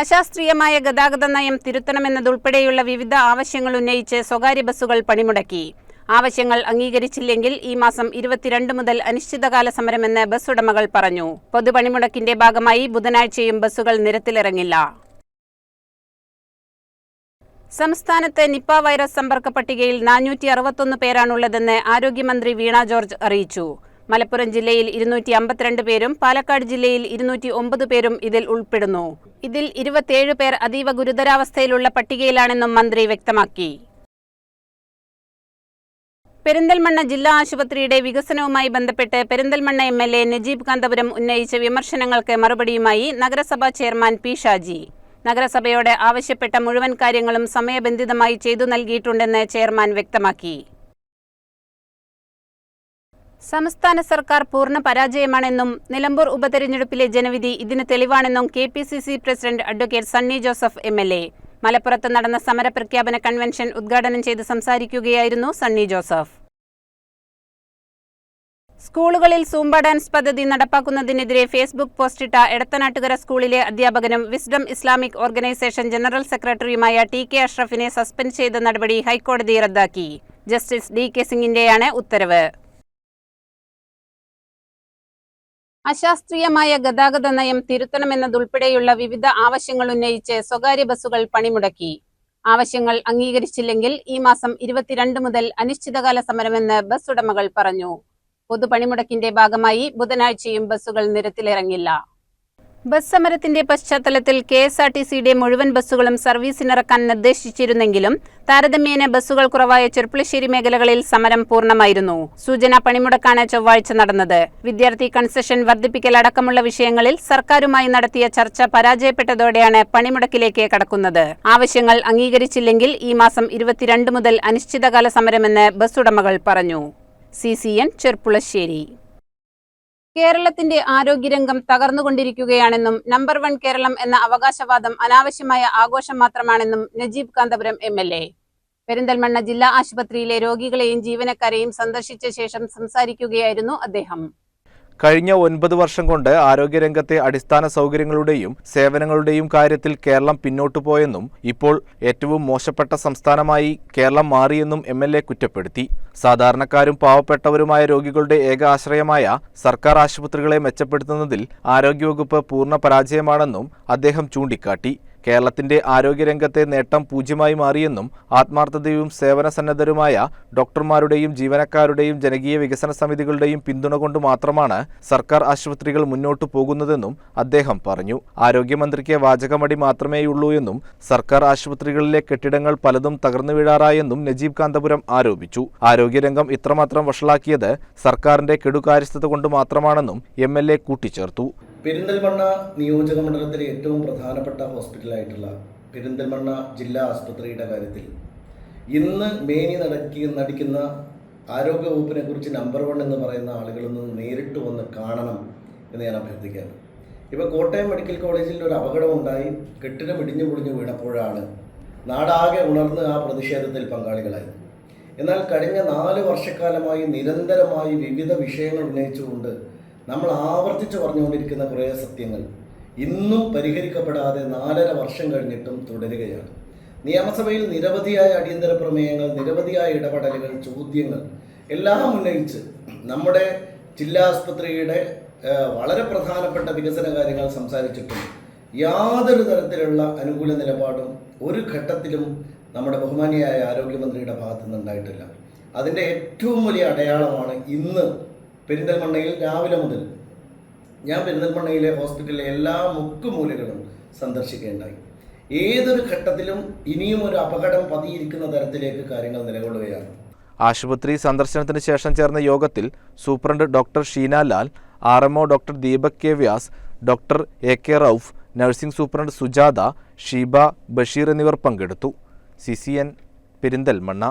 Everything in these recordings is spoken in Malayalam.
അശാസ്ത്രീയമായ ഗതാഗത നയം തിരുത്തണമെന്നതുൾപ്പെടെയുള്ള വിവിധ ആവശ്യങ്ങൾ ഉന്നയിച്ച് സ്വകാര്യ ബസ്സുകൾ പണിമുടക്കി. ആവശ്യങ്ങൾ അംഗീകരിച്ചില്ലെങ്കിൽ ഈ മാസം ഇരുപത്തിരണ്ട് മുതൽ അനിശ്ചിതകാല സമരമെന്ന് ബസ് ഉടമകൾ പറഞ്ഞു. പൊതുപണിമുടക്കിന്റെ ഭാഗമായി ബുധനാഴ്ചയും ബസ്സുകൾ നിരത്തിലിറങ്ങില്ല. സംസ്ഥാനത്ത് നിപ്പ വൈറസ് സമ്പർക്ക പട്ടികയിൽ നാനൂറ്റി അറുപത്തൊന്ന് പേരാണുള്ളതെന്ന് ആരോഗ്യമന്ത്രി വീണ ജോർജ് അറിയിച്ചു. മലപ്പുറം ജില്ലയിൽ ഇരുന്നൂറ്റി അമ്പത്തിരണ്ട് പേരും പാലക്കാട് ജില്ലയിൽ ഇരുന്നൂറ്റി ഒമ്പത് പേരും ഇതിൽ ഉൾപ്പെടുന്നു. ഇതിൽ ഇരുപത്തിയേഴ് പേർ അതീവ ഗുരുതരാവസ്ഥയിലുള്ള പട്ടികയിലാണെന്നും മന്ത്രി വ്യക്തമാക്കി. പെരിന്തൽമണ്ണ ജില്ലാ ആശുപത്രിയുടെ വികസനവുമായി ബന്ധപ്പെട്ട് Perinthalmanna M L A Najeeb Kanthapuram ഉന്നയിച്ച വിമർശനങ്ങൾക്ക് മറുപടിയുമായി നഗരസഭാ ചെയർമാൻ പി ഷാജി. നഗരസഭയോട് ആവശ്യപ്പെട്ട മുഴുവൻ കാര്യങ്ങളും സമയബന്ധിതമായി ചെയ്തു നൽകിയിട്ടുണ്ടെന്ന് ചെയർമാൻ വ്യക്തമാക്കി. സംസ്ഥാന സർക്കാർ പൂർണ പരാജയമാണെന്നും നിലമ്പൂർ ഉപതെരഞ്ഞെടുപ്പിലെ ജനവിധി ഇതിന് തെളിവാണെന്നും K P C C president advocate Sunny Joseph M L A. മലപ്പുറത്ത് നടന്ന സമരപ്രഖ്യാപന കൺവെൻഷൻ ഉദ്ഘാടനം ചെയ്ത് സംസാരിക്കുകയായിരുന്നു സണ്ണി ജോസഫ്. സ്കൂളുകളിൽ സൂംബ ഡാൻസ് പദ്ധതി നടപ്പാക്കുന്നതിനെതിരെ ഫേസ്ബുക്ക് പോസ്റ്റിട്ട എടത്തനാട്ടുകര സ്കൂളിലെ അധ്യാപകനും വിസ്ഡം ഇസ്ലാമിക് ഓർഗനൈസേഷൻ ജനറൽ സെക്രട്ടറിയുമായ ടി കെ അഷ്റഫിനെ സസ്പെൻഡ് ചെയ്ത നടപടി ഹൈക്കോടതി റദ്ദാക്കി. ജസ്റ്റിസ് ഡി കെ സിംഗിന്റെയാണ് ഉത്തരവ്. അശാസ്ത്രീയമായ ഗതാഗത നയം തിരുത്തണമെന്നതുൾപ്പെടെയുള്ള വിവിധ ആവശ്യങ്ങൾ ഉന്നയിച്ച് സ്വകാര്യ ബസ്സുകൾ പണിമുടക്കി. ആവശ്യങ്ങൾ അംഗീകരിച്ചില്ലെങ്കിൽ ഈ മാസം ഇരുപത്തിരണ്ട് മുതൽ അനിശ്ചിതകാല സമരമെന്ന് ബസ് ഉടമകൾ പറഞ്ഞു. പൊതുപണിമുടക്കിന്റെ ഭാഗമായി ബുധനാഴ്ചയും ബസ്സുകൾ നിരത്തിലിറങ്ങില്ല. ബസ് സമരത്തിന്റെ പശ്ചാത്തലത്തിൽ കെ എസ് ആർ ടി സിയുടെ മുഴുവൻ ബസ്സുകളും സർവീസിനിറക്കാൻ നിർദ്ദേശിച്ചിരുന്നെങ്കിലും താരതമ്യേന ബസ്സുകൾ കുറവായ ചെർപ്പുളശ്ശേരി മേഖലകളിൽ സമരം പൂർണമായിരുന്നു. സൂചന പണിമുടക്കാണ് ചൊവ്വാഴ്ച നടന്നത്. വിദ്യാർത്ഥി കൺസെഷൻ വർദ്ധിപ്പിക്കൽ അടക്കമുള്ള വിഷയങ്ങളിൽ സർക്കാരുമായി നടത്തിയ ചർച്ച പരാജയപ്പെട്ടതോടെയാണ് പണിമുടക്കിലേക്ക് കടക്കുന്നത്. ആവശ്യങ്ങൾ അംഗീകരിച്ചില്ലെങ്കിൽ ഈ മാസം ഇരുപത്തിരണ്ട് മുതൽ അനിശ്ചിതകാല സമരമെന്ന് ബസ് ഉടമകൾ പറഞ്ഞു. C C N Cherpulassery. കേരളത്തിന്റെ ആരോഗ്യരംഗം തകർന്നുകൊണ്ടിരിക്കുകയാണെന്നും നമ്പർ വൺ കേരളം എന്ന അവകാശവാദം അനാവശ്യമായ ആഘോഷം മാത്രമാണെന്നും Najeeb Kanthapuram M L A. Perinthalmanna ജില്ലാ ആശുപത്രിയിലെ രോഗികളെയും ജീവനക്കാരെയും സന്ദർശിച്ച ശേഷം സംസാരിക്കുകയായിരുന്നു അദ്ദേഹം. കഴിഞ്ഞ ഒൻപത് വർഷം കൊണ്ട് ആരോഗ്യരംഗത്തെ അടിസ്ഥാന സൗകര്യങ്ങളുടെയും സേവനങ്ങളുടെയും കാര്യത്തിൽ കേരളം പിന്നോട്ടു പോയെന്നും ഇപ്പോൾ ഏറ്റവും മോശപ്പെട്ട സംസ്ഥാനമായി കേരളം മാറിയെന്നും എം എൽ എ കുറ്റപ്പെടുത്തി. സാധാരണക്കാരും പാവപ്പെട്ടവരുമായ രോഗികളുടെ ഏക ആശ്രയമായ സർക്കാർ ആശുപത്രികളെ മെച്ചപ്പെടുത്തുന്നതിൽ ആരോഗ്യവകുപ്പ് പൂർണ പരാജയമാണെന്നും അദ്ദേഹം ചൂണ്ടിക്കാട്ടി. കേരളത്തിന്റെ ആരോഗ്യരംഗത്തെ നേട്ടം പൂജ്യമായി മാറിയെന്നും ആത്മാർത്ഥതയും സേവന സന്നദ്ധരുമായ ഡോക്ടർമാരുടെയും ജീവനക്കാരുടെയും ജനകീയ വികസന സമിതികളുടെയും പിന്തുണ കൊണ്ട് മാത്രമാണ് സർക്കാർ ആശുപത്രികൾ മുന്നോട്ടു പോകുന്നതെന്നും അദ്ദേഹം പറഞ്ഞു. ആരോഗ്യമന്ത്രിക്ക് വാചകമടി മാത്രമേയുള്ളൂ എന്നും സർക്കാർ ആശുപത്രികളിലെ കെട്ടിടങ്ങൾ പലതും തകർന്നു വീഴാറായെന്നും നജീബ് കാന്തപുരം ആരോപിച്ചു. ആരോഗ്യരംഗം ഇത്രമാത്രം വഷളാക്കിയത് സർക്കാരിന്റെ കെടുകാര്യസ്ഥത കൊണ്ട് മാത്രമാണെന്നും എം എൽ എ കൂട്ടിച്ചേർത്തു. പെരിന്തൽമണ്ണ നിയോജക മണ്ഡലത്തിലെ ഏറ്റവും പ്രധാനപ്പെട്ട ഹോസ്പിറ്റലായിട്ടുള്ള പെരിന്തൽമണ്ണ ജില്ലാ ആസ്പത്രിയുടെ കാര്യത്തിൽ ഇന്ന് മേനി നടക്കി നടിക്കുന്ന ആരോഗ്യവകുപ്പിനെ കുറിച്ച് നമ്പർ വൺ എന്ന് പറയുന്ന ആളുകളിൽ നിന്ന് നേരിട്ട് വന്ന് കാണണം എന്ന് ഞാൻ അഭ്യർത്ഥിക്കുകയാണ് ഇപ്പോൾ കോട്ടയം മെഡിക്കൽ കോളേജിൽ ഒരു അപകടമുണ്ടായി കെട്ടിടം ഇടിഞ്ഞു പൊളിഞ്ഞു വീണപ്പോഴാണ് നാടാകെ ഉണർന്ന് ആ പ്രതിഷേധത്തിൽ പങ്കാളികളായത്. എന്നാൽ കഴിഞ്ഞ നാല് വർഷക്കാലമായി നിരന്തരമായി വിവിധ വിഷയങ്ങൾ ഉന്നയിച്ചുകൊണ്ട് നമ്മൾ ആവർത്തിച്ച് പറഞ്ഞുകൊണ്ടിരിക്കുന്ന കുറേ സത്യങ്ങൾ ഇന്നും പരിഹരിക്കപ്പെടാതെ നാലര വർഷം കഴിഞ്ഞിട്ടും തുടരുകയാണ്. നിയമസഭയിൽ നിരവധിയായ അടിയന്തര പ്രമേയങ്ങൾ നിരവധിയായ ഇടപെടലുകൾ ചോദ്യങ്ങൾ എല്ലാം ഉന്നയിച്ച് നമ്മുടെ ജില്ലാ ആസ്പത്രിയുടെ വളരെ പ്രധാനപ്പെട്ട വികസന കാര്യങ്ങൾ സംസാരിച്ചിട്ടുണ്ട് യാതൊരു തരത്തിലുള്ള അനുകൂല നിലപാടും ഒരു ഘട്ടത്തിലും നമ്മുടെ ബഹുമാനിയായ ആരോഗ്യമന്ത്രിയുടെ ഭാഗത്തു നിന്നുണ്ടായിട്ടില്ല അതിന്റെ ഏറ്റവും വലിയ അടയാളമാണ് ഇന്ന് പെരിന്തൽമണ്ണയിൽ രാവിലെ മുതൽ ഞാൻ പെരിന്തൽമണ്ണയിലെ ഹോസ്പിറ്റലിലെ എല്ലാ മുക്കുമൂലകളും സന്ദർശിക്കുകയുണ്ടായി. ഏതൊരു ഘട്ടത്തിലും ഇനിയും ഒരു അപകടം പതിയിരിക്കുന്ന തരത്തിലേക്ക് കാര്യങ്ങൾ നിലകൊള്ളുകയാണ്. ആശുപത്രി സന്ദർശനത്തിന് ശേഷം ചേർന്ന യോഗത്തിൽ superintendent doctor Sheena Lal R M doctor Deepak K Vyas doctor A K Rauf nursing superintendent Sujatha Sheeba Basheer എന്നിവർ പങ്കെടുത്തു. C C N Perinthalmanna.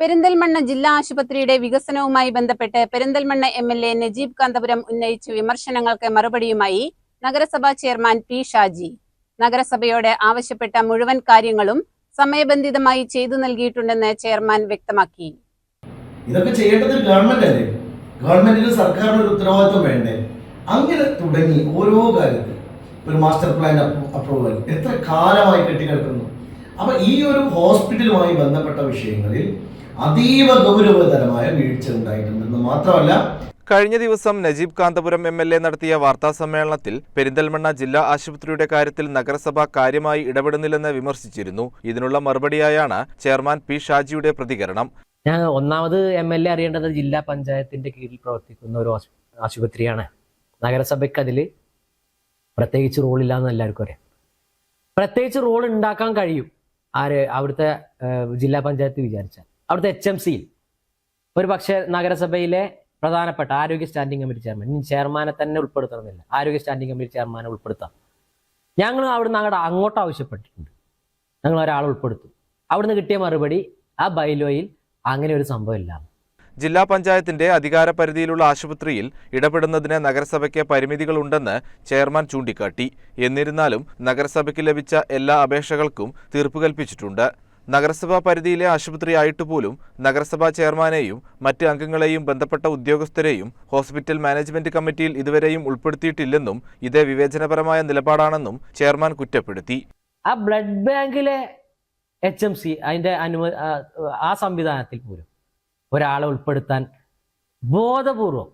Perinthalmanna ജില്ലാ ആശുപത്രിയുടെ വികസനവുമായി ബന്ധപ്പെട്ട് Perinthalmanna M L A Najeeb Kanthapuram ഉന്നയിച്ച വിമർശനങ്ങൾക്ക് മറുപടിയുമായി നഗരസഭാ ചെയർമാൻ പി ഷാജി. നഗരസഭയോട് ആവശ്യപ്പെട്ട മുഴുവൻ കാര്യങ്ങളും സമയബന്ധിതമായി ചെയ്തു നൽകിയിട്ടുണ്ടെന്ന് ചെയർമാൻ വ്യക്തമാക്കി. ഇതൊക്കെ ചെയ്യേണ്ടത് ഗവൺമെന്റ് അല്ലേ? ഗവൺമെന്റിന് സർക്കാരിന് ഒരു ഉത്തരവാദിത്വം വേണ്ടേ? അങ്ങനെ തുടങ്ങി ഓരോ കാര്യത്തിൽ. ഒരു മാസ്റ്റർ പ്ലാൻ അപ്രൂവൽ എത്ര കാലമായി കെട്ടിക്കിടക്കുന്നു? അപ്പൊ ഈ ഒരു ഹോസ്പിറ്റലുമായി ബന്ധപ്പെട്ട വിഷയങ്ങളിൽ അതീവ ഗൗരവതരമായ വീഴ്ച ഉണ്ടായിട്ടുണ്ടെന്ന് മാത്രമല്ല കഴിഞ്ഞ ദിവസം Najeeb Kanthapuram M L A നടത്തിയ വാർത്താ സമ്മേളനത്തിൽ പെരിന്തൽമണ്ണ ജില്ലാ ആശുപത്രിയുടെ കാര്യത്തിൽ നഗരസഭ കാര്യമായി ഇടപെടുന്നില്ലെന്ന് വിമർശിച്ചിരുന്നു. ഇതിനുള്ള മറുപടിയായാണ് ചെയർമാൻ പി ഷാജിയുടെ പ്രതികരണം. ഞാൻ ഒന്നാമത് എം എൽ എ അറിയേണ്ടത് ജില്ലാ പഞ്ചായത്തിന്റെ കീഴിൽ പ്രവർത്തിക്കുന്ന ഒരു ആശുപത്രിയാണ്. നഗരസഭയ്ക്ക് അതിൽ പ്രത്യേകിച്ച് റോളില്ല എന്ന് എല്ലാവർക്കും അറിയാം. പ്രത്യേകിച്ച് റോൾ ഉണ്ടാക്കാൻ കഴിയും. ആര് അവിടുത്തെ ജില്ലാ പഞ്ചായത്ത് വിചാരിച്ചാൽ. അവിടുത്തെ എച്ച് എം സിയിൽ ഒരു പക്ഷേ നഗരസഭയിലെ പ്രധാനപ്പെട്ട ആരോഗ്യ സ്റ്റാൻഡിംഗ് കമ്മിറ്റി ചെയർമാൻ ഇനി ചെയർമാനെ തന്നെ ഉൾപ്പെടുത്തണമെന്നില്ല. ആരോഗ്യ സ്റ്റാൻഡിംഗ് കമ്മിറ്റി ചെയർമാനെ ഉൾപ്പെടുത്താം. ഞങ്ങൾ അവിടുന്ന് അങ്ങോട്ട് അങ്ങോട്ട് ആവശ്യപ്പെട്ടിട്ടുണ്ട്. ഞങ്ങൾ ഒരാൾ ഉൾപ്പെടുത്തും. അവിടുന്ന് കിട്ടിയ മറുപടി ആ ബൈലോയിൽ അങ്ങനെ ഒരു സംഭവമില്ല ജില്ലാ പഞ്ചായത്തിന്റെ അധികാര പരിധിയിലുള്ള ആശുപത്രിയിൽ ഇടപെടുന്നതിന് നഗരസഭയ്ക്ക് പരിമിതികളുണ്ടെന്ന് ചെയർമാൻ ചൂണ്ടിക്കാട്ടി. എന്നിരുന്നാലും നഗരസഭയ്ക്ക് ലഭിച്ച എല്ലാ അപേക്ഷകൾക്കും തീർപ്പ് കൽപ്പിച്ചിട്ടുണ്ട്. നഗരസഭാ പരിധിയിലെ ആശുപത്രി ആയിട്ട് പോലും നഗരസഭാ ചെയർമാനെയും മറ്റ് അംഗങ്ങളെയും ബന്ധപ്പെട്ട ഉദ്യോഗസ്ഥരെയും ഹോസ്പിറ്റൽ മാനേജ്മെന്റ് കമ്മിറ്റിയിൽ ഇതുവരെയും ഉൾപ്പെടുത്തിയിട്ടില്ലെന്നും ഇത് വിവേചനപരമായ നിലപാടാണെന്നും ചെയർമാൻ കുറ്റപ്പെടുത്തി. ആ ബ്ലഡ് ബാങ്കിലെ എച്ച് എം സി അതിന്റെ അനുമതി ആ സംവിധാനത്തിൽ പോലും ഒരാളെ ഉൾപ്പെടുത്താൻ ബോധപൂർവം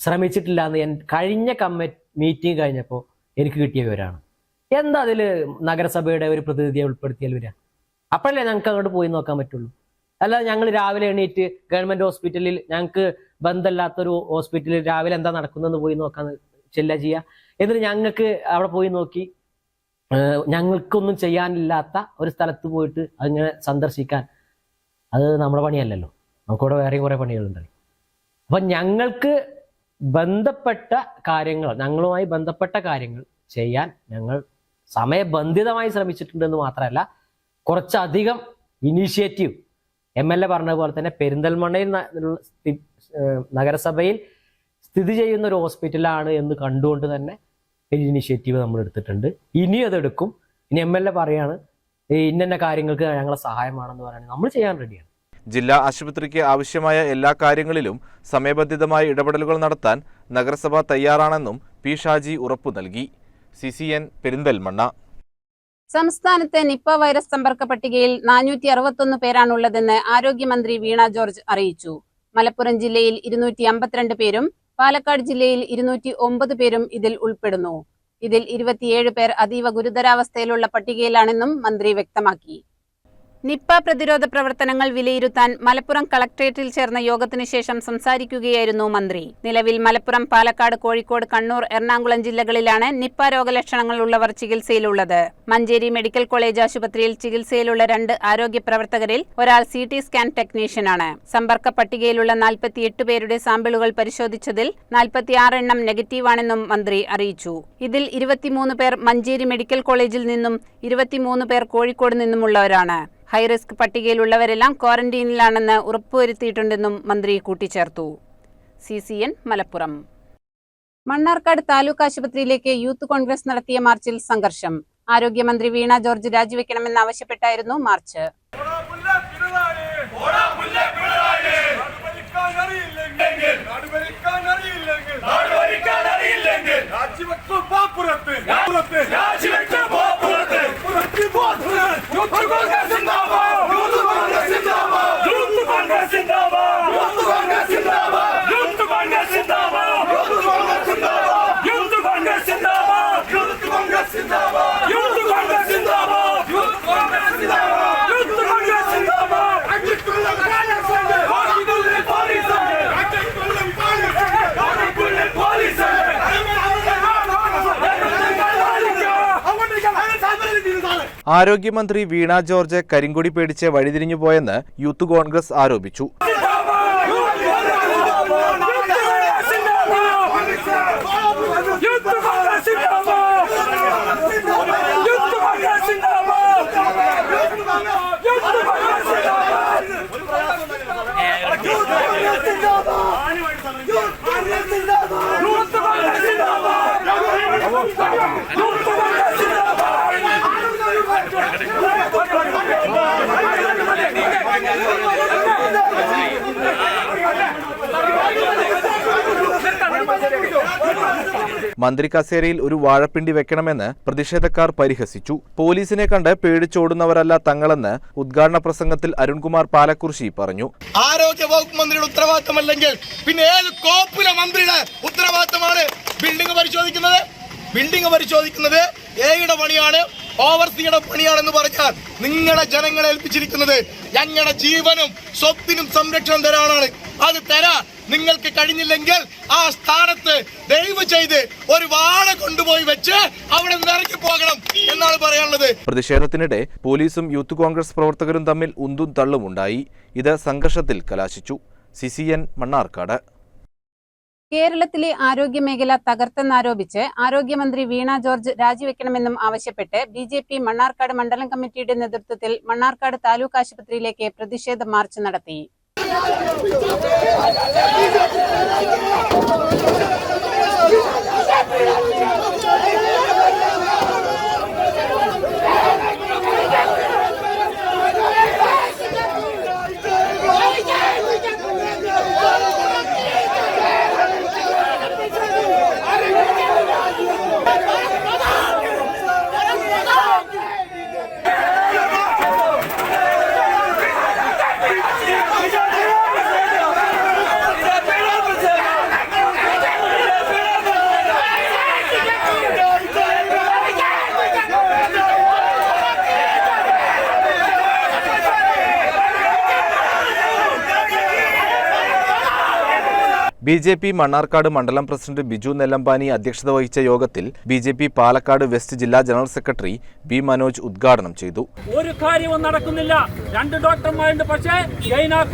ശ്രമിച്ചിട്ടില്ല എന്ന് കഴിഞ്ഞ കമ്മിറ്റി മീറ്റിംഗ് കഴിഞ്ഞപ്പോൾ എനിക്ക് കിട്ടിയ വിവരമാണ്. എന്താ അതിൽ നഗരസഭയുടെ ഒരു പ്രതിനിധിയെ ഉൾപ്പെടുത്തിയാൽ വരിക? അപ്പോഴല്ലേ ഞങ്ങൾക്ക് അങ്ങോട്ട് പോയി നോക്കാൻ പറ്റുള്ളൂ. അല്ലാതെ ഞങ്ങൾ രാവിലെ എണീറ്റ് ഗവൺമെന്റ് ഹോസ്പിറ്റലിൽ ഞങ്ങൾക്ക് ബന്ധമില്ലാത്തൊരു ഹോസ്പിറ്റലിൽ രാവിലെ എന്താ നടക്കുന്നതെന്ന് പോയി നോക്കാൻ ചെല്ല ചെയ്യുക. എന്നിട്ട് ഞങ്ങൾക്ക് അവിടെ പോയി നോക്കി ഞങ്ങൾക്കൊന്നും ചെയ്യാനില്ലാത്ത ഒരു സ്ഥലത്ത് പോയിട്ട് അങ്ങനെ സന്ദർശിക്കാൻ. അത് നമ്മുടെ പണിയല്ലല്ലോ. നമുക്കിവിടെ വേറെയും കുറേ പണികളുണ്ടല്ലോ അപ്പം ഞങ്ങൾക്ക് ബന്ധപ്പെട്ട കാര്യങ്ങൾ ഞങ്ങളുമായി ബന്ധപ്പെട്ട കാര്യങ്ങൾ ചെയ്യാൻ ഞങ്ങൾ സമയബന്ധിതമായി ശ്രമിച്ചിട്ടുണ്ടെന്ന് മാത്രമല്ല കുറച്ചധികം ഇനീഷ്യേറ്റീവ് എം എൽ എ പറഞ്ഞ പോലെ തന്നെ പെരിന്തൽമണ്ണയിൽ നഗരസഭയിൽ സ്ഥിതി ചെയ്യുന്ന ഒരു ഹോസ്പിറ്റലാണ് എന്ന് കണ്ടുകൊണ്ട് തന്നെ ഒരു ഇനിഷ്യേറ്റീവ് നമ്മൾ എടുത്തിട്ടുണ്ട്. ഇനി അതെടുക്കും ഇനി എം എൽ എ പറയാണ് "ഈ ഇന്ന കാര്യങ്ങൾക്ക് ഞങ്ങളെ സഹായമാണെന്ന് പറയുന്നത് നമ്മൾ ചെയ്യാൻ റെഡിയാണ് ജില്ലാ ആശുപത്രിക്ക് ആവശ്യമായ എല്ലാ കാര്യങ്ങളിലും സമയബന്ധിതമായ ഇടപെടലുകൾ നടത്താൻ നഗരസഭ തയ്യാറാണെന്നും പി ഷാജി ഉറപ്പു നൽകി. സി സി എൻ പെരിന്തൽമണ്ണ സംസ്ഥാനത്ത് നിപ്പ വൈറസ് സമ്പർക്ക പട്ടികയിൽ നാനൂറ്റി അറുപത്തൊന്ന് പേരാണുള്ളതെന്ന് ആരോഗ്യമന്ത്രി വീണ ജോർജ് അറിയിച്ചു. മലപ്പുറം ജില്ലയിൽ ഇരുന്നൂറ്റി അമ്പത്തിരണ്ട് പേരും പാലക്കാട് ജില്ലയിൽ ഇരുന്നൂറ്റി ഒമ്പത് പേരും ഇതിൽ ഉൾപ്പെടുന്നു. ഇതിൽ ഇരുപത്തിയേഴ് പേർ അതീവ ഗുരുതരാവസ്ഥയിലുള്ള പട്ടികയിലാണെന്നും മന്ത്രി വ്യക്തമാക്കി. നിപ്പ പ്രതിരോധ പ്രവർത്തനങ്ങൾ വിലയിരുത്താൻ മലപ്പുറം കളക്ട്രേറ്റിൽ ചേർന്ന യോഗത്തിനു ശേഷം സംസാരിക്കുകയായിരുന്നു മന്ത്രി. നിലവിൽ മലപ്പുറം പാലക്കാട് കോഴിക്കോട് കണ്ണൂർ എറണാകുളം ജില്ലകളിലാണ് നിപ്പ രോഗലക്ഷണങ്ങൾ ഉള്ളവർ ചികിത്സയിലുള്ളത്. മഞ്ചേരി മെഡിക്കൽ കോളേജ് ആശുപത്രിയിൽ ചികിത്സയിലുള്ള രണ്ട് ആരോഗ്യ പ്രവർത്തകരിൽ ഒരാൾ സി ടി സ്കാൻ ടെക്നീഷ്യനാണ്. സമ്പർക്ക പട്ടികയിലുള്ള നാൽപ്പത്തിയെട്ട് പേരുടെ സാമ്പിളുകൾ പരിശോധിച്ചതിൽ നാൽപ്പത്തിയാറ് എണ്ണം നെഗറ്റീവാണെന്നും മന്ത്രി അറിയിച്ചു. ഇതിൽ ഇരുപത്തിമൂന്ന് പേർ മഞ്ചേരി മെഡിക്കൽ കോളേജിൽ നിന്നും ഇരുപത്തിമൂന്ന് പേർ കോഴിക്കോട് നിന്നുമുള്ളവരാണ്. ഹൈറിസ്ക് പട്ടികയിലുള്ളവരെല്ലാം ക്വാറന്റീനിലാണെന്ന് ഉറപ്പുവരുത്തിയിട്ടുണ്ടെന്നും മന്ത്രി കൂട്ടിച്ചേർത്തു. C C N Malappuram. Mannarkkad taluk ആശുപത്രിയിലേക്ക് യൂത്ത് കോൺഗ്രസ് നടത്തിയ മാർച്ചിൽ സംഘർഷം. ആരോഗ്യമന്ത്രി വീണ ജോർജ് രാജിവെക്കണമെന്നാവശ്യപ്പെട്ടായിരുന്നു മാർച്ച്. ആരോഗ്യമന്ത്രി വീണ ജോർജ് കരിങ്കൊടി പേടിച്ച് വഴിതിരിഞ്ഞു പോയെന്ന് യൂത്ത് കോൺഗ്രസ് ആരോപിച്ചു. മന്ത്രി കസേരയിൽ ഒരു വാഴപ്പിണ്ടി വെക്കണമെന്ന് പ്രതിഷേധക്കാർ പരിഹസിച്ചു. പോലീസിനെ കണ്ട് പേടിച്ചോടുന്നവരല്ല തങ്ങളെന്ന് ഉദ്ഘാടന പ്രസംഗത്തിൽ അരുൺകുമാർ പാലക്കുറിശി പറഞ്ഞു. ആരോഗ്യ വകുപ്പ് മന്ത്രിയുടെ ഉത്തരവാദിത്തമല്ലെങ്കിൽ പിന്നെ ഏത് കോപ്പിലെ മന്ത്രിയുടെ ഉത്തരവാദിത്തമാണ് ബിൽഡിംഗ് പരിശോധിക്കുന്നത്? ബിൽഡിംഗ് പരിശോധിക്കുന്നത് ഏയുടെ പണിയാണ്. ഓവർസിയുടെ പണിയാണെന്ന് പറഞ്ഞാൽ നിങ്ങളുടെ ജനങ്ങളെ ഏൽപ്പിച്ചിരിക്കുന്നത് ഞങ്ങളുടെ ജീവനും സ്വത്തിനും സംരക്ഷണം തരാനാണ്. അത് തരാൻ നിങ്ങൾക്ക് കഴിഞ്ഞില്ലെങ്കിൽ ആ സ്ഥാനത്ത് ദയവ് ചെയ്ത് ഒരു വാഴ കൊണ്ടുപോയി വെച്ച് അവിടെ ഇറങ്ങി പോകണം എന്നാണ് പറയാനുള്ളത്. പ്രതിഷേധത്തിനിടെ പോലീസും യൂത്ത് കോൺഗ്രസ് പ്രവർത്തകരും തമ്മിൽ ഉന്തും തള്ളുമുണ്ടായി ഇത് സംഘർഷത്തിൽ കലാശിച്ചു. C C N Mannarkkad. കേരളത്തിലെ ആരോഗ്യമേഖല തകർത്തെന്നാരോപിച്ച് ആരോഗ്യമന്ത്രി വീണ ജോർജ് രാജിവെക്കണമെന്നും ആവശ്യപ്പെട്ട് ബി ജെ പി മണ്ണാർക്കാട് മണ്ഡലം കമ്മിറ്റിയുടെ നേതൃത്വത്തിൽ മണ്ണാർക്കാട് താലൂക്ക് ആശുപത്രിയിലേക്ക് പ്രതിഷേധ മാർച്ച് നടത്തി. ബി ജെ പി മണ്ണാർക്കാട് മണ്ഡലം പ്രസിഡന്റ് ബിജു നെല്ലമ്പാനി അധ്യക്ഷത വഹിച്ച യോഗത്തിൽ B J P Palakkad west ജില്ലാ ജനറൽ സെക്രട്ടറി ബി മനോജ് ഉദ്ഘാടനം ചെയ്തു. ഒരു കാര്യവും നടക്കുന്നില്ല. രണ്ട് ഡോക്ടർമാരുണ്ട്. പക്ഷേ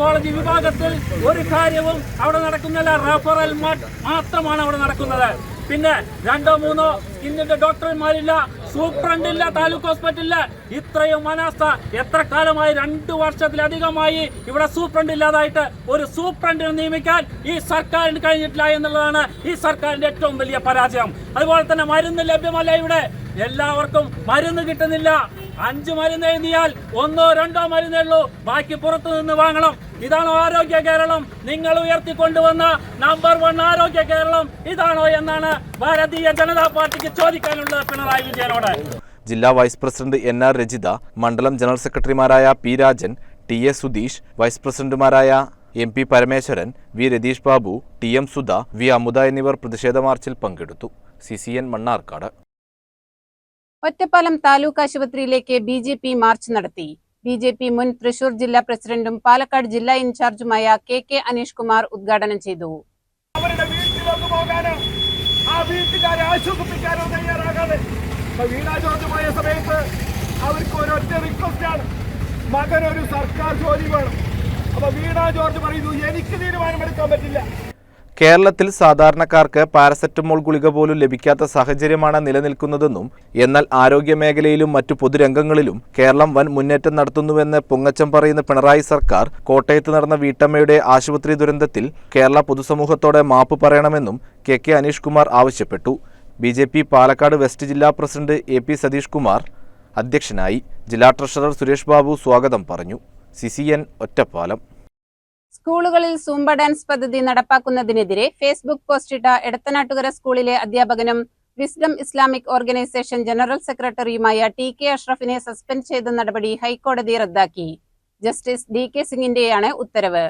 കോളേജ് വിഭാഗത്തിൽ ഒരു കാര്യവും അവിടെ നടക്കുന്നില്ല. റഫറൽ മാത്രമാണ് അവിടെ നടക്കുന്നത്. പിന്നെ രണ്ടോ മൂന്നോ ഇന്നിന്റെ ഡോക്ടർമാരില്ല. സൂപ്രണ്ടില്ല താലൂക്ക് ഹോസ്പിറ്റലില്ല ഇത്രയും അനാസ്ഥ എത്ര കാലമായി? രണ്ടു വർഷത്തിലധികമായി ഇവിടെ സൂപ്രണ്ട് ഇല്ലാതായിട്ട് ഒരു സൂപ്രണ്ടിനെ നിയമിക്കാൻ ഈ സർക്കാരിന് കഴിഞ്ഞിട്ടില്ല എന്നുള്ളതാണ് ഈ സർക്കാരിന്റെ ഏറ്റവും വലിയ പരാജയം. അതുപോലെ തന്നെ മരുന്ന് ലഭ്യമല്ല ഇവിടെ. എല്ലാവർക്കും മരുന്ന് കിട്ടുന്നില്ല. അഞ്ച് മരുന്ന് എഴുതിയാൽ ഒന്നോ രണ്ടോ മരുന്നേ ഉള്ളൂ. ബാക്കി പുറത്തു നിന്ന് വാങ്ങണം. ഇതാണോ ആരോഗ്യ കേരളം? നിങ്ങൾ ഉയർത്തിക്കൊണ്ടുവന്ന നമ്പർ വൺ ആരോഗ്യ കേരളം ഇതാണോ എന്നാണ് ഭാരതീയ ജനതാ പാർട്ടിക്ക് ചോദിക്കാനുള്ളത് പിണറായി വിജയനോട്. ജില്ലാ vice president N R Rajitha മണ്ഡലം ജനറൽ സെക്രട്ടറിമാരായ P Rajan T S Sudheesh vice പ്രസിഡന്റുമാരായ M P Parameswaran V Ratheesh Babu T M Sudha V Amudha എന്നിവർ പ്രതിഷേധ മാർച്ചിൽ പങ്കെടുത്തു. C C N Mannarkkad. Ottapalam taluk ആശുപത്രിയിലേക്ക് ബി ജെ പി മാർച്ച് നടത്തി. ബി ജെ പി മുൻ തൃശൂർ ജില്ലാ പ്രസിഡന്റും പാലക്കാട് ജില്ലാ ഇൻചാർജുമായ കെ കെ അനീഷ് കുമാർ ഉദ്ഘാടനം ചെയ്തു. അവരുടെ മകൻ ഒരു സർക്കാർ ജോലി വേണം. അപ്പൊ വീണ ജോർജ് പറയുന്നു എനിക്ക് തീരുമാനമെടുക്കാൻ പറ്റില്ല. കേരളത്തിൽ സാധാരണക്കാർക്ക് പാരസെറ്റമോൾ ഗുളിക പോലും ലഭിക്കാത്ത സാഹചര്യമാണ് നിലനിൽക്കുന്നതെന്നും എന്നാൽ ആരോഗ്യമേഖലയിലും മറ്റു പൊതുരംഗങ്ങളിലും കേരളം വൻ മുന്നേറ്റം നടത്തുന്നുവെന്ന് പൊങ്ങച്ചം പറയുന്ന പിണറായി സർക്കാർ കോട്ടയത്ത് നടന്ന വീട്ടമ്മയുടെ ആശുപത്രി ദുരന്തത്തിൽ കേരള പൊതുസമൂഹത്തോടെ മാപ്പ് പറയണമെന്നും കെ കെ അനീഷ് കുമാർ ആവശ്യപ്പെട്ടു. B J P Palakkad west ജില്ലാ president A P Satheesh Kumar അധ്യക്ഷനായി ജില്ലാ ട്രഷറർ സുരേഷ് ബാബു സ്വാഗതം പറഞ്ഞു. C C N Ottapalam. സ്കൂളുകളിൽ സൂംബ ഡാൻസ് പദ്ധതി നടപ്പാക്കുന്നതിനെതിരെ ഫേസ്ബുക്ക് പോസ്റ്റിട്ട എടത്തനാട്ടുകര സ്കൂളിലെ അധ്യാപകനും വിസ്ഡം ഇസ്ലാമിക് ഓർഗനൈസേഷൻ ജനറൽ സെക്രട്ടറിയുമായ ടി കെ അഷ്റഫിനെ സസ്പെൻഡ് ചെയ്ത നടപടി ഹൈക്കോടതി റദ്ദാക്കി. ജസ്റ്റിസ് ഡി കെ സിംഗിന്റെയാണ് ഉത്തരവ്.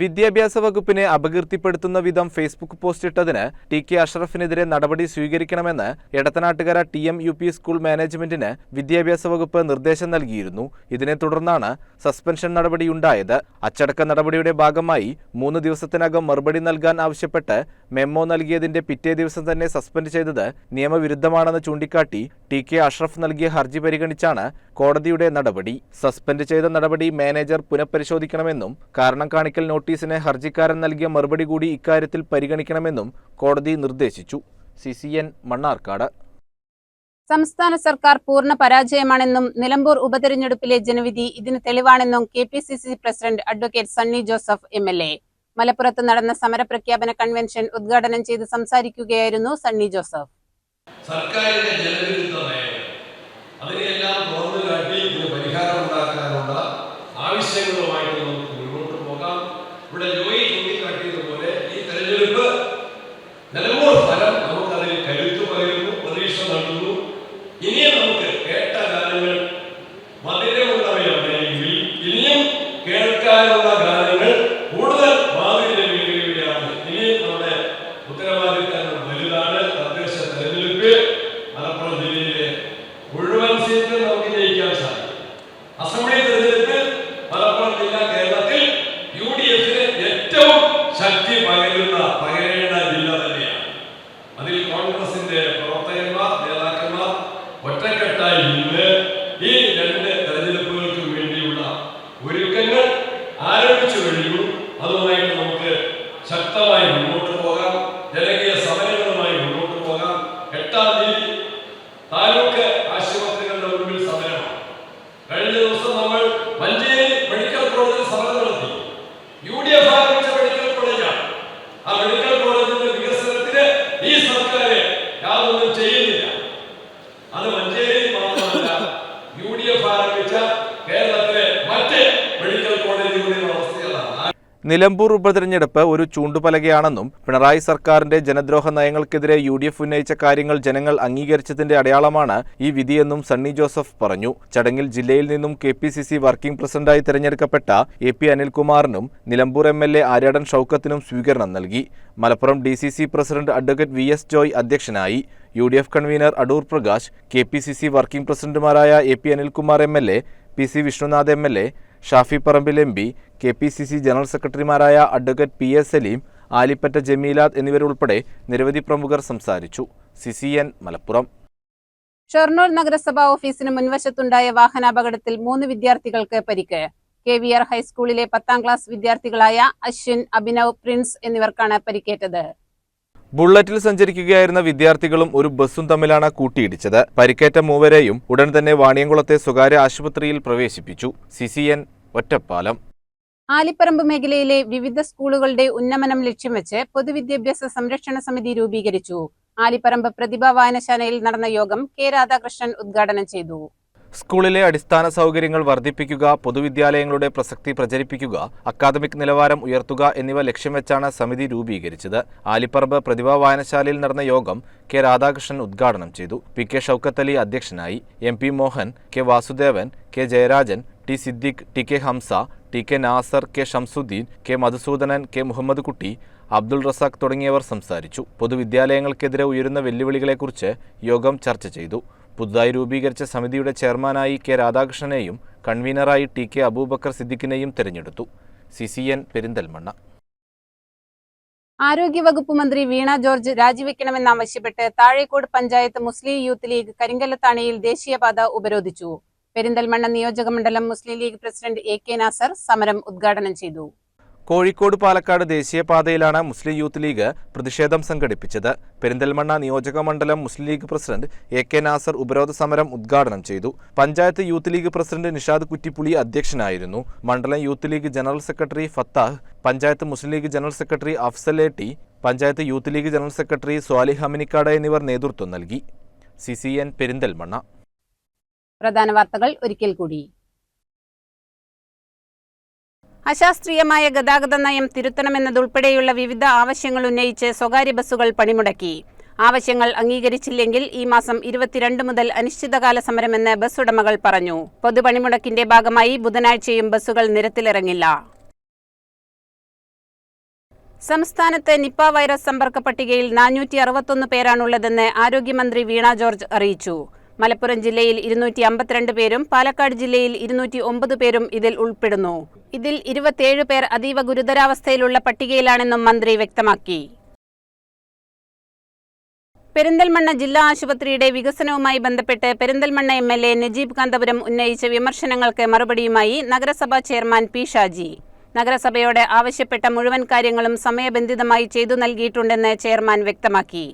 വിദ്യാഭ്യാസ വകുപ്പിനെ അപകീർത്തിപ്പെടുത്തുന്ന വിധം ഫേസ്ബുക്ക് പോസ്റ്റ് ഇട്ടതിന് ടി കെ അഷ്റഫിനെതിരെ നടപടി സ്വീകരിക്കണമെന്ന് Edathanattukara T M U P school മാനേജ്മെന്റിന് വിദ്യാഭ്യാസ വകുപ്പ് നിർദ്ദേശം നൽകിയിരുന്നു. ഇതിനെ തുടർന്നാണ് സസ്പെൻഷൻ നടപടിയുണ്ടായത് അച്ചടക്ക നടപടിയുടെ ഭാഗമായി മൂന്ന് ദിവസത്തിനകം മറുപടി നൽകാൻ ആവശ്യപ്പെട്ട് മെമ്മോ നൽകിയതിന്റെ പിറ്റേ ദിവസം തന്നെ സസ്പെൻഡ് ചെയ്തത് നിയമവിരുദ്ധമാണെന്ന് ചൂണ്ടിക്കാട്ടി ടി കെ അഷ്റഫ് നൽകിയ ഹർജി പരിഗണിച്ചാണ് കോടതിയുടെ നടപടി. സസ്പെൻഡ് ചെയ്ത നടപടി മാനേജർ പുനഃപരിശോധിക്കണമെന്നും കാരണം കാണിക്കൽ നോട്ടീസിന് ഹർജിക്കാരൻ നൽകിയ മറുപടി കൂടി ഇക്കാര്യത്തിൽ പരിഗണിക്കണമെന്നും കോടതി നിർദ്ദേശിച്ചു. C C N Mannarkkad. സംസ്ഥാന സർക്കാർ പൂർണ പരാജയമാണെന്നും നിലമ്പൂർ ഉപതെരഞ്ഞെടുപ്പിലെ ജനവിധി ഇതിന് തെളിവാണെന്നും K P C C president advocate Sunny Joseph M L A. മലപ്പുറത്ത് നടന്ന സമരപ്രഖ്യാപന കൺവെൻഷൻ ഉദ്ഘാടനം ചെയ്ത് സംസാരിക്കുകയായിരുന്നു സണ്ണി ജോസഫ്. സർക്കാരിന്റെ ജനവിരുദ്ധ തന്നെ അതിനെയെല്ലാം തുറന്നു കാട്ടി ഇതിന് പരിഹാരം ഉണ്ടാക്കാനുള്ള ആവശ്യങ്ങളുമായിട്ട് നമുക്ക് മുന്നോട്ട് പോകാം ഇവിടെ ജോയി ചൂണ്ടിക്കാട്ടിയതുപോലെ ഈ തെരഞ്ഞെടുപ്പ് നിലമ്പൂർ ഫലം നമുക്കതിൽ കരുതി ശക്തി പകരുന്ന പകരേണ്ട ജില്ല തന്നെയാണ് അതിൽ കോൺഗ്രസിന്റെ പ്രവർത്തകന്മാർ നേതാക്കന്മാർ ഒറ്റക്കെട്ടായി നിന്ന് ഈ രണ്ട് തെരഞ്ഞെടുപ്പുകൾക്കും വേണ്ടിയുള്ള ഒരുക്കങ്ങൾ ആരംഭിച്ചു കഴിഞ്ഞു അതുമായിട്ട് നമുക്ക് ശക്തമായി മുന്നോട്ട് പോകാം ജനകീയ സമരങ്ങളുമായി മുന്നോട്ട് പോകാം എട്ടാം തീയതി താലൂക്ക് ആശുപത്രികളുടെ മുൻപിൽ സമരമാണ് കഴിഞ്ഞ ദിവസം നമ്മൾ മഞ്ചേരി മെഡിക്കൽ കോളേജിൽ സമരം നടത്തി യു ഡി എഫ് ആരംഭിച്ച മെഡിക്കൽ കോളേജാണ് ആ മെഡിക്കൽ കോളേജിന്റെ വികസനത്തിന് ഈ സർക്കാർ യാതൊന്നും ചെയ്യുന്നില്ല അത് മഞ്ചേരി മാത്രമല്ല യു ഡി എഫ് ആരംഭിച്ച കേരളത്തിലെ മറ്റ് മെഡിക്കൽ കോളേജുകളുടെ അവസ്ഥകളാണ് നിലമ്പൂർ ഉപതെരഞ്ഞെടുപ്പ് ഒരു ചൂണ്ടുപലകയാണെന്നും പിണറായി സർക്കാരിന്റെ ജനദ്രോഹ നയങ്ങൾക്കെതിരെ യു ഡി എഫ് ഉന്നയിച്ച കാര്യങ്ങൾ ജനങ്ങൾ അംഗീകരിച്ചതിന്റെ അടയാളമാണ് ഈ വിധിയെന്നും സണ്ണി ജോസഫ് പറഞ്ഞു. ചടങ്ങിൽ ജില്ലയിൽ നിന്നും K P C C working പ്രസിഡന്റായി തെരഞ്ഞെടുക്കപ്പെട്ട A P അനിൽകുമാറിനും Nilambur M L A Aryadan ഷൌക്കത്തിനും സ്വീകരണം നൽകി. Malappuram D C C president advocate V S Joy അധ്യക്ഷനായി. U D F convener Adoor Prakash K P C C working പ്രസിഡന്റുമാരായ A P Anilkumar M L A P C Vishnunath M L A Shafi Parambil M P K P C C general സെക്രട്ടറിമാരായ advocate P S Saleem Alippatta ജമീലാദ് എന്നിവരുൾപ്പെടെ നിരവധി പ്രമുഖർ സംസാരിച്ചു. C C N Malappuram. Shoranur നഗരസഭാ ഓഫീസിന് മുൻവശത്തുണ്ടായ വാഹനാപകടത്തിൽ മൂന്ന് വിദ്യാർത്ഥികൾക്ക് പരിക്ക് കെ വി ആർ ഹൈസ്കൂളിലെ പത്താം ക്ലാസ് വിദ്യാർത്ഥികളായ അശ്വിൻ അഭിനവ് പ്രിൻസ് എന്നിവർക്കാണ് പരിക്കേറ്റത്. ബുള്ളറ്റിൽ സഞ്ചരിക്കുകയായിരുന്ന വിദ്യാർത്ഥികളും ഒരു ബസ്സും തമ്മിലാണ് കൂട്ടിയിടിച്ചത്. പരിക്കേറ്റ മൂവരെയും ഉടൻ തന്നെ വാണിയംകുളത്തെ സ്വകാര്യ ആശുപത്രിയിൽ പ്രവേശിപ്പിച്ചു. സിസിഎൻ ഒറ്റപ്പാലം. ആലിപ്പറമ്പ് മേഖലയിലെ വിവിധ സ്കൂളുകളുടെ ഉന്നമനം ലക്ഷ്യം വെച്ച് പൊതുവിദ്യാഭ്യാസ സംരക്ഷണ സമിതി രൂപീകരിച്ചു. ആലിപ്പറമ്പ് പ്രതിഭാ വായനശാലയിൽ നടന്ന യോഗം കെ രാധാകൃഷ്ണൻ ഉദ്ഘാടനം ചെയ്തു. സ്കൂളിലെ അടിസ്ഥാന സൗകര്യങ്ങൾ വർദ്ധിപ്പിക്കുക പൊതുവിദ്യാലയങ്ങളുടെ പ്രസക്തി പ്രചരിപ്പിക്കുക അക്കാദമിക് നിലവാരം ഉയർത്തുക എന്നിവ ലക്ഷ്യം വെച്ചാണ് സമിതി രൂപീകരിച്ചത്. ആലിപ്പറമ്പ് പ്രതിഭാ വായനശാലയിൽ നടന്ന യോഗം കെ രാധാകൃഷ്ണൻ ഉദ്ഘാടനം ചെയ്തു. പി കെ ഷൌക്കത്തലി അധ്യക്ഷനായി. M P Mohan K Vasudevan K Jayarajan T Siddique T K Hamza T K Nasar K Shamsuddeen K Madhusoodanan K Muhammad Kutty Abdul Razak തുടങ്ങിയവർ സംസാരിച്ചു. പൊതുവിദ്യാലയങ്ങൾക്കെതിരെ ഉയരുന്ന വെല്ലുവിളികളെക്കുറിച്ച് യോഗം ചർച്ച ചെയ്തു. പുതുതായി രൂപീകരിച്ച സമിതിയുടെ ചെയർമാനായി കെ രാധാകൃഷ്ണനെയും കൺവീനറായി ടി കെ അബൂബക്കർ സിദ്ദിഖിനെയും തെരഞ്ഞെടുത്തു. C C N Perinthalmanna. ആരോഗ്യവകുപ്പ് മന്ത്രി Veena George രാജിവെക്കണമെന്നാവശ്യപ്പെട്ട് Thazhekode panchayat Muslim Youth League കരിങ്കല്ലത്താണിയിൽ ദേശീയപാത ഉപരോധിച്ചു. പെരിന്തൽമണ്ണ നിയോജക മണ്ഡലം Muslim League president A K Nasar സമരം ഉദ്ഘാടനം ചെയ്തു. കോഴിക്കോട് പാലക്കാട് ദേശീയപാതയിലാണ് മുസ്ലിം യൂത്ത് ലീഗ് പ്രതിഷേധം സംഘടിപ്പിച്ചത്. പെരിന്തൽമണ്ണ നിയോജക മണ്ഡലം Muslim League president A K Nasar ഉപരോധ സമരം ഉദ്ഘാടനം ചെയ്തു. Panchayat Youth League president Nishad Kuttippuli അധ്യക്ഷനായിരുന്നു. മണ്ഡലം youth league general secretary Fathah panchayat Muslim league general secretary T panchayat Youth League general secretary Swali Haminikkad എന്നിവർ നേതൃത്വം നൽകി. C C N Perinthalmanna. പ്രധാന വാർത്തകൾ ഒരിക്കൽ കൂടി. അശാസ്ത്രീയമായ ഗതാഗത നയം തിരുത്തണമെന്നതുൾപ്പെടെയുള്ള വിവിധ ആവശ്യങ്ങൾ ഉന്നയിച്ച് സ്വകാര്യ ബസ്സുകൾ പണിമുടക്കി. ആവശ്യങ്ങൾ അംഗീകരിച്ചില്ലെങ്കിൽ ഈ മാസം ഇരുപത്തിരണ്ട് മുതൽ അനിശ്ചിതകാല സമരമെന്ന് ബസ് ഉടമകൾ പറഞ്ഞു. പൊതുപണിമുടക്കിന്റെ ഭാഗമായി ബുധനാഴ്ചയും ബസ്സുകൾ നിരത്തിലിറങ്ങില്ല. സംസ്ഥാനത്ത് നിപ്പ വൈറസ് സമ്പർക്ക പട്ടികയിൽ നാനൂറ്റി അറുപത്തൊന്ന് പേരാണുള്ളതെന്ന് ആരോഗ്യമന്ത്രി വീണ ജോർജ് അറിയിച്ചു. മലപ്പുറം ജില്ലയിൽ ഇരുന്നൂറ്റി അമ്പത്തിരണ്ട് പേരും പാലക്കാട് ജില്ലയിൽ ഇരുന്നൂറ്റി ഒമ്പത് പേരും ഇതിൽ ഉൾപ്പെടുന്നു. ഇതിൽ ഇരുപത്തിയേഴ് പേർ അതീവ ഗുരുതരാവസ്ഥയിലുള്ള പട്ടികയിലാണെന്നും മന്ത്രി വ്യക്തമാക്കി. പെരിന്തൽമണ്ണ ജില്ലാ ആശുപത്രിയുടെ വികസനവുമായി ബന്ധപ്പെട്ട് Perinthalmanna M L A Najeeb Kanthapuram ഉന്നയിച്ച വിമർശനങ്ങൾക്ക് മറുപടിയുമായി നഗരസഭാ ചെയർമാൻ പി ഷാജി. നഗരസഭയോട് ആവശ്യപ്പെട്ട മുഴുവൻ കാര്യങ്ങളും സമയബന്ധിതമായി ചെയ്തു നൽകിയിട്ടുണ്ടെന്ന് ചെയർമാൻ വ്യക്തമാക്കി.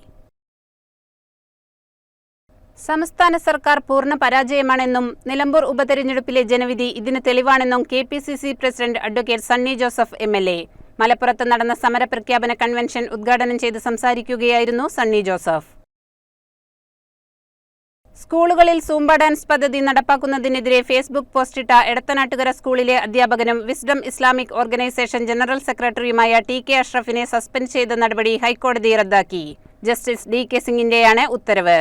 സംസ്ഥാന സർക്കാർ പൂർണ പരാജയമാണെന്നും നിലമ്പൂർ ഉപതെരഞ്ഞെടുപ്പിലെ ജനവിധി ഇതിന് തെളിവാണെന്നും K P C C president advocate Sunny Joseph M L A. മലപ്പുറത്ത് നടന്ന സമരപ്രഖ്യാപന കൺവെൻഷൻ ഉദ്ഘാടനം ചെയ്ത് സംസാരിക്കുകയായിരുന്നു സണ്ണി ജോസഫ്. സ്കൂളുകളിൽ സൂംബ ഡാൻസ് പദ്ധതി നടപ്പാക്കുന്നതിനെതിരെ ഫേസ്ബുക്ക് പോസ്റ്റിട്ട എടത്തനാട്ടുകര സ്കൂളിലെ അധ്യാപകനും വിസ്ഡം ഇസ്ലാമിക് ഓർഗനൈസേഷൻ ജനറൽ സെക്രട്ടറിയുമായ ടി കെ അഷ്റഫിനെ സസ്പെൻഡ് ചെയ്ത നടപടി ഹൈക്കോടതി റദ്ദാക്കി. ജസ്റ്റിസ് ഡി കെ സിംഗിന്റെയാണ് ഉത്തരവ്.